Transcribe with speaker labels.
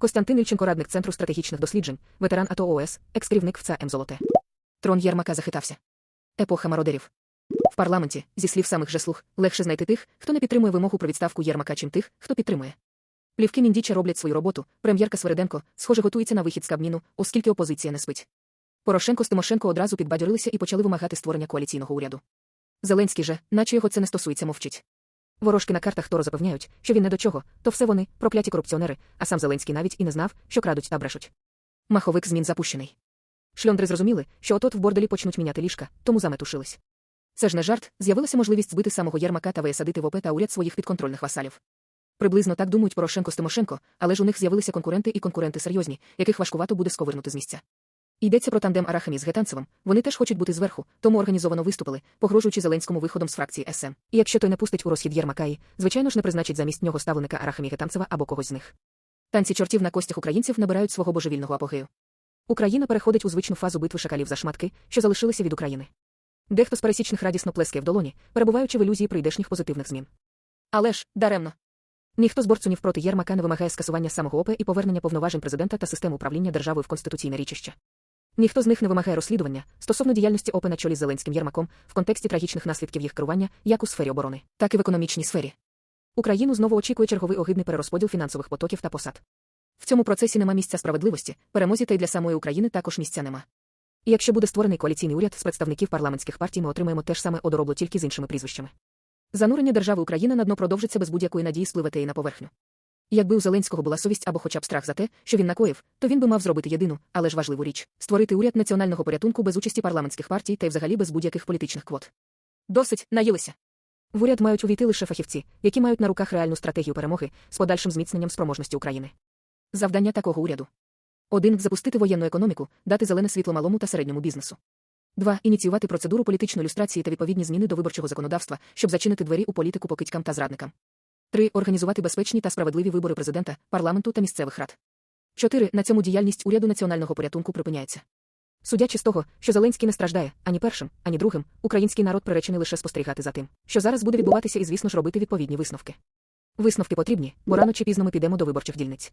Speaker 1: Костянтин Ільченко, радник Центру стратегічних досліджень, ветеран АТО ООС, екс-керівник ВЦА М. Золоте. Трон Єрмака захитався. Епоха мародерів. В парламенті, зі слів самих же слуг, легше знайти тих, хто не підтримує вимогу про відставку Єрмака, чим тих, хто підтримує. Плівки Міндіча роблять свою роботу. Прем'єрка Свериденко, схоже, готується на вихід з Кабміну, оскільки опозиція не спить. Порошенко з Тимошенко одразу підбадьорилися і почали вимагати створення коаліційного уряду. Зеленський же, наче його це не стосується, мовчить. Ворожки на картах Торо запевняють, що він не до чого, то все вони, прокляті корупціонери, а сам Зеленський навіть і не знав, що крадуть та брешуть. Маховик змін запущений. Шльондри зрозуміли, що отот в борделі почнуть міняти ліжка, тому заметушились. Це ж не жарт, з'явилася можливість збити самого Єрмака та висадити в ОП та уряд своїх підконтрольних васалів. Приблизно так думають Порошенко з Тимошенко, але ж у них з'явилися конкуренти і конкуренти серйозні, яких важкувато буде сковирнути з місця. Йдеться про тандем Арахамі з Гетанцевим, вони теж хочуть бути зверху, тому організовано виступили, погрожуючи Зеленському виходом з фракції СМ. І якщо той не пустить у розхід Єрмакаї, звичайно ж не призначить замість нього ставленика Арахамі Гетанцева або когось з них. Танці чортів на костях українців набирають свого божевільного апогею. Україна переходить у звичну фазу битви шакалів за шматки, що залишилися від України. Дехто з пересічних радісно плескає в долоні, перебуваючи в ілюзії прийдешніх позитивних змін. Але ж, даремно. Ніхто з борцунів проти Єрмака не вимагає скасування самого ОП і повернення повноважень президента та системи управління державою в конституційне річище. Ніхто з них не вимагає розслідування стосовно діяльності ОП на чолі з Зеленським Єрмаком в контексті трагічних наслідків їх керування як у сфері оборони, так і в економічній сфері. Україну знову очікує черговий огидний перерозподіл фінансових потоків та посад. В цьому процесі нема місця справедливості, перемозі та й для самої України також місця нема. І якщо буде створений коаліційний уряд з представників парламентських партій, ми отримаємо те ж саме одоробло тільки з іншими прізвищами. Занурення держави Україна на дно продовжиться без будь-якої надії спливати її на поверхню. Якби у Зеленського була совість або хоча б страх за те, що він накоїв, то він би мав зробити єдину, але ж важливу річ створити уряд національного порятунку без участі парламентських партій та й взагалі без будь-яких політичних квот. Досить наїлися. В уряд мають увійти лише фахівці, які мають на руках реальну стратегію перемоги з подальшим зміцненням спроможності України. Завдання такого уряду. Один запустити воєнну економіку, дати зелене світло малому та середньому бізнесу. Два ініціювати процедуру політичної люстрації та відповідні зміни до виборчого законодавства, щоб зачинити двері у політику покидькам та зрадникам. 3. Організувати безпечні та справедливі вибори президента, парламенту та місцевих рад. 4. На цьому діяльність уряду національного порятунку припиняється. Судячи з того, що Зеленський не страждає ані першим, ані другим, український народ приречений лише спостерігати за тим, що зараз буде відбуватися і, звісно ж, робити відповідні висновки. Висновки потрібні, бо рано чи пізно ми підемо до виборчих дільниць.